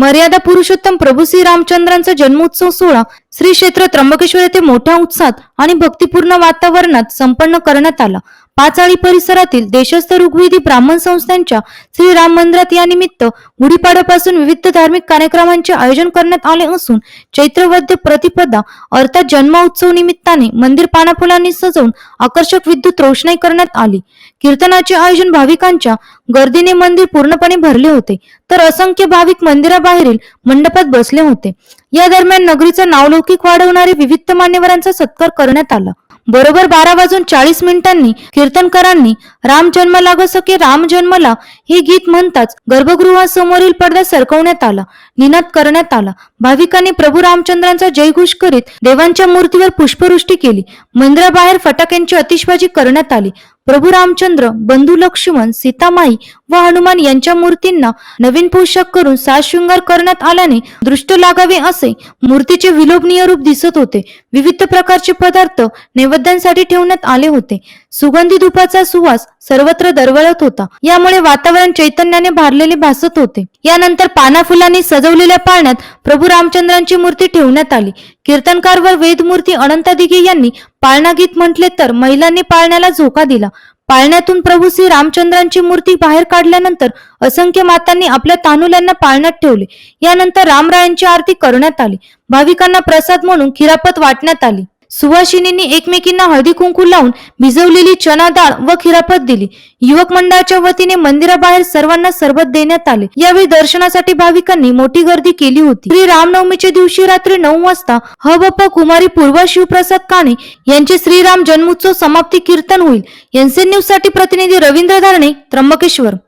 मर्यादा पुरुषोत्तम प्रभू श्री रामचंद्रांचा जन्मोत्सव सोहळा श्री क्षेत्र त्र्यंबकेश्वर येथे मोठ्या उत्साहात आणि भक्तिपूर्ण वातावरणात संपन्न करण्यात आला. पाचाळी परिसरातील देशस्थ ऋग्वेदी ब्राह्मण संस्थांच्या श्री राम मंदिरात या निमित्त गुढीपाडव्यापासून विविध धार्मिक कार्यक्रमांचे आयोजन करण्यात आले असून चैत्रवद्य प्रतिपदा अर्थात जन्मोत्सव निमित्ताने मंदिर पानाफुलांनी सजवून आकर्षक विद्युत रोषणाई करण्यात आली. कीर्तनाचे आयोजन भाविकांच्या गर्दीने मंदिर पूर्णपणे भरले होते तर असंख्य भाविक मंदिराबाहेरील मंडपात बसले होते. या दरम्यान नगरीचा नावलौकिक वाढवणारे विविध मान्यवरांचा सत्कार करण्यात आला. बरोबर बारा वाजून चाळीस मिनिटांनी कीर्तनकारांनी राम जन्मला ग सखे राम जन्मला. हे गीत म्हणताच गर्भगृहासमोरील पडदा सरकवण्यात आला निनाद करण्यात आला. भाविकांनी प्रभू रामचंद्रांचा जयघोष करीत देवांच्या मूर्तीवर पुष्पवृष्टी केली. मंदिराबाहेर फटाक्यांची अतिशबाजी करण्यात आली. प्रभू रामचंद्र बंधू लक्ष्मण सीतामाई व हनुमान यांच्या मूर्तींना नवीन पोशाख करून साजशृंगार करण्यात आल्याने दृष्ट लागावे असे मूर्तीचे विलोभनीय रूप दिसत होते. विविध प्रकारचे पदार्थ नैवेद्यांसाठी ठेवण्यात आले होते. सुगंधी धुपाचा सुवास सर्वत्र दरवळत होता. यामुळे वातावरण चैतन्याने भारलेले भासत होते. यानंतर पाना फुलांनी सजवलेल्या पाळण्यात प्रभू रामचंद्रांची मूर्ती ठेवण्यात आली. कीर्तनकार व वेदमूर्ती अनंता दिघे यांनी पाळणा गीत म्हटले तर महिलांनी पाळण्याला झोका दिला. पाळण्यातून प्रभू श्री रामचंद्रांची मूर्ती बाहेर काढल्यानंतर असंख्य मातांनी आपल्या तानुल्यांना पाळण्यात ठेवले. यानंतर रामरायांची आरती करण्यात आली. भाविकांना प्रसाद म्हणून खिरापत वाटण्यात आली. सुवासिनींनी एकमेकींना हळदी कुंकू लावून भिजवलेली चना डाळ व खिरापत दिली. युवक मंडळाच्या वतीने मंदिराबाहेर सर्वांना सरबत देण्यात आले. यावेळी दर्शनासाठी भाविकांनी मोठी गर्दी केली होती. श्री रामनवमीच्या दिवशी रात्री नऊ वाजता ह व प कुमारी पूर्वा शिवप्रसाद काणे यांचे श्रीराम जन्मोत्सव समाप्ती कीर्तन होईल. एनसीएन न्यूजसाठी प्रतिनिधी रवींद्र धारणे त्र्यंबकेश्वर.